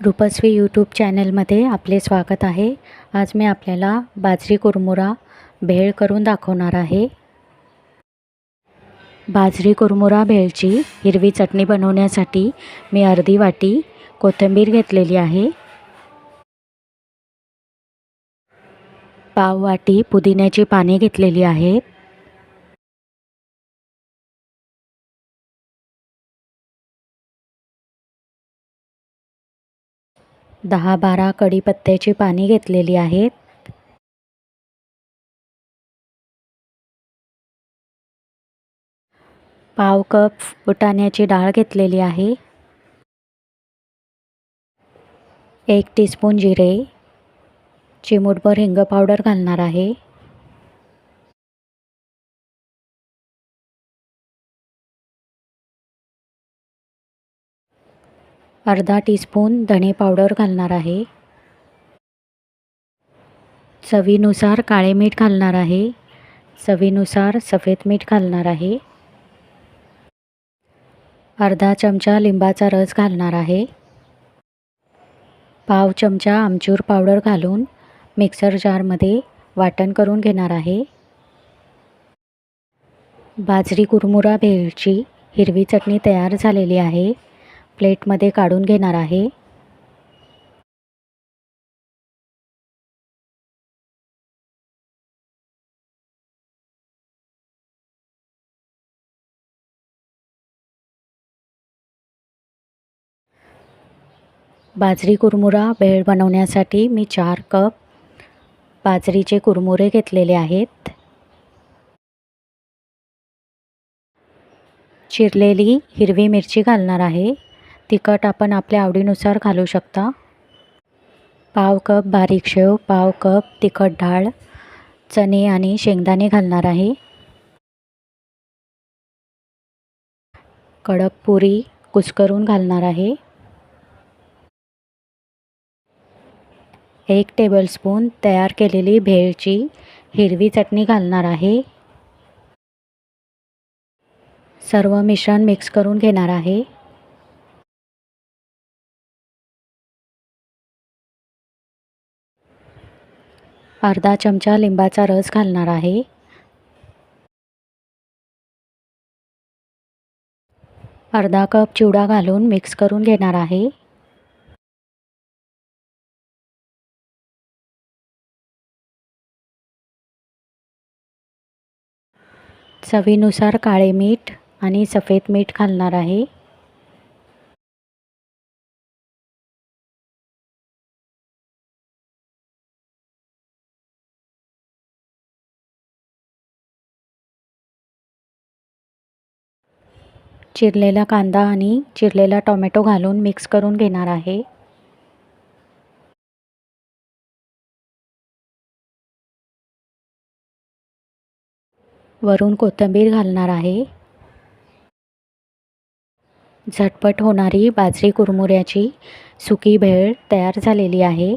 Rupashree YouTube चॅनलमध्ये आपले स्वागत आहे. आज मी आपल्याला बाजरी कुरमुरा भेळ करून दाखवणार आहे. बाजरी कुरमुरा भेळची हिरवी चटणी बनवण्यासाठी मी अर्धी वाटी कोथिंबीर घेतलेली आहे. पाव वाटी पुदिन्याची पाने घेतलेली आहेत. दहा बारा कढीपत्त्याची पाने घेतलेली आहेत. पाव कप फुटाण्याची डाळ घेतलेली आहे. एक टीस्पून जिरे. चिमूटभर हिंग पावडर घालणार आहे. अर्धा टीस्पून धणे पावडर घालणार आहे. चवीनुसार काळे मीठ घालणार आहे. चवीनुसार सफेद मीठ घालणार आहे. अर्धा चमचा लिंबाचा रस घालणार आहे. पाव चमचा आमचूर पावडर घालून मिक्सर जारमध्ये वाटण करून घेणार आहे. बाजरी कुरमुरा भेळची हिरवी चटणी तयार झालेली आहे. प्लेटमध्ये काढून घेणार आहे. बाजरी कुरमुरा भेळ बनवण्यासाठी मी चार कप बाजरीचे कुरमुरे घेतलेले आहेत. चिरलेली हिरवी मिरची घालणार आहे. तिखट आपण आपल्या आवडीनुसार घालू शकता. पाव कप बारीक शेव पाव कप तिखट डाळ चणे आणि शेंगदाणे घालणार आहे. कडक पुरी कुस्करून घालणार आहे. एक टेबलस्पून तयार केलेली भेळची हिरवी चटणी घालणार आहे. सर्व मिश्रण मिक्स करून घेणार आहे. अर्धा चमचा लिंबाचा रस घालणार आहे. अर्धा कप चिवडा घालून मिक्स करून घेणार आहे. चवीनुसार काळे मीठ आणि सफेद मीठ घालणार आहे. चिरलेला कांदा आणि चिरलेला टोमॅटो घालून मिक्स करून घेणार आहे. वरून कोथिंबीर घालणार आहे. झटपट होणारी बाजरी कुरमुऱ्याची सुकी भेळ तयार झालेली आहे.